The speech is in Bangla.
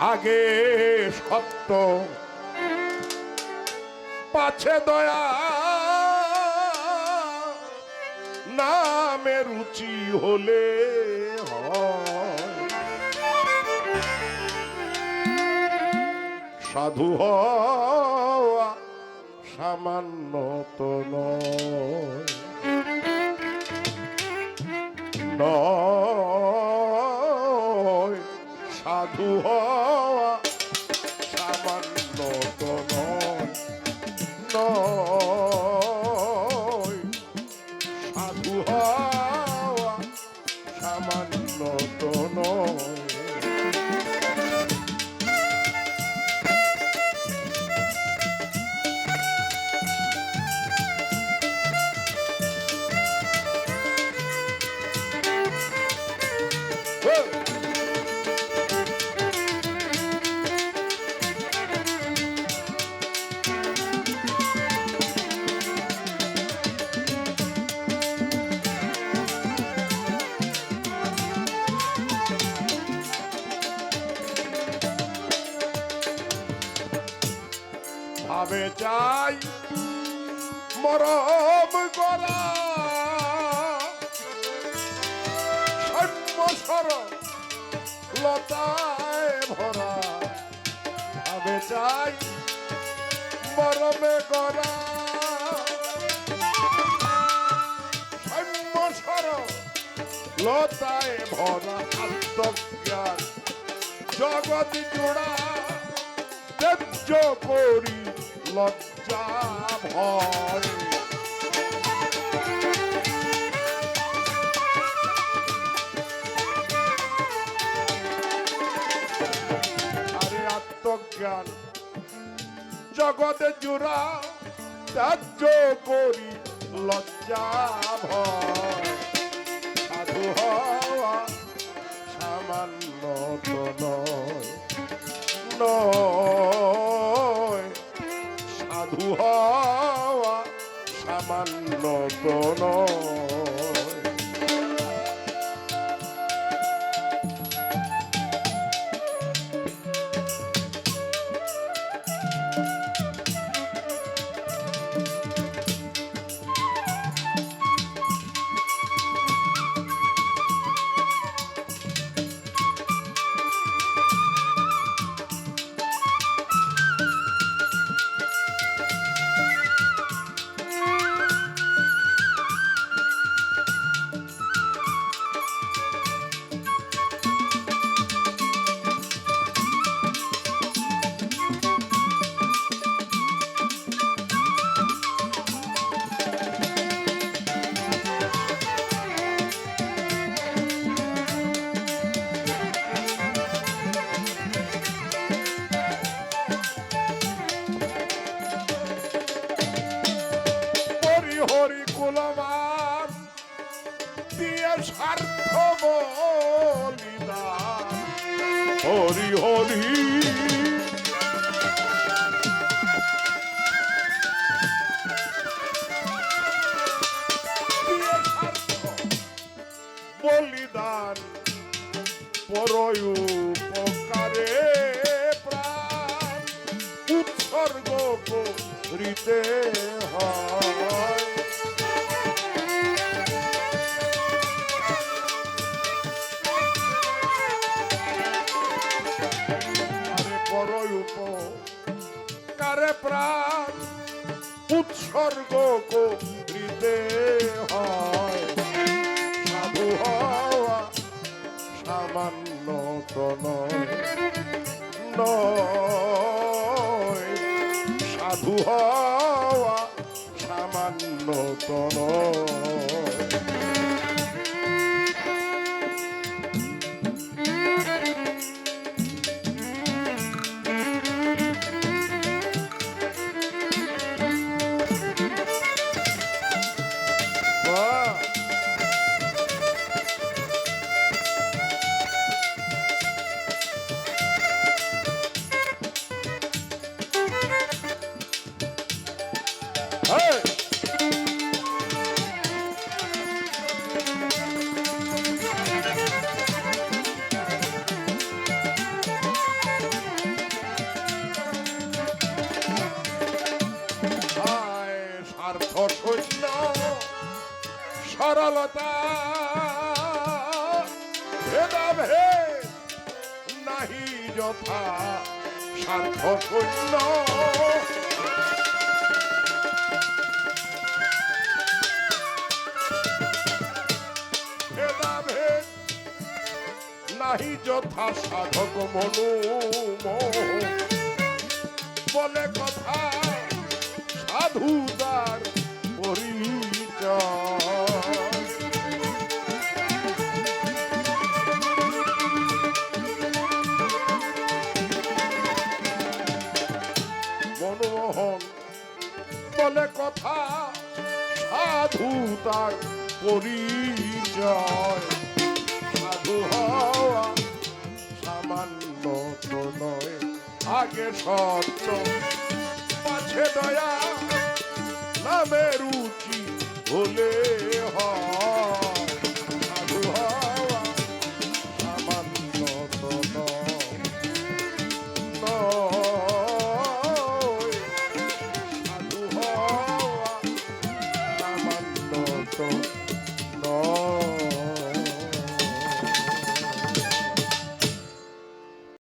আগে সত্য। পাছে দয়া, নামে রুচি হলে হয়। সাধু হওয়া সামান্য তো নয়। সাধু হওয়া ভাবে চাই। মরম করা সর্বসর লতায় ভরা। ভাবে চাই মরমে করা সর্বসর লতায় ভরা আত্মজ্ঞান। জগৎ জোড়া তেজ্য করি লজ্জা ভয়। আরে জগতে জোড়া ত্যায্য করি লজ্জা ভয়। সামান্য সামান্য হরি হরি। বলিদান পরয় উপকারে প্রাণ। উৎসর্গ করিতে উৎসর্গ করিতে হয়। সাধু হওয়া সামান্য নয়। সাধু হওয়া সামান্য নয়। স্বার্থ শূন্য। সরলতা, ভেদাভেদ নাহি যথা স্বার্থ শূন্য। ভেদাভেদ নাহি যথা, সাধক মনু বলে কথা সাধুদার পরিচয় মনমোহন বলে কথা, সাধু তার পরিচয়। সাধু হওয়া সামান্য তো নয়, আগে সত্য পাছে দয়া Mamerute, olê.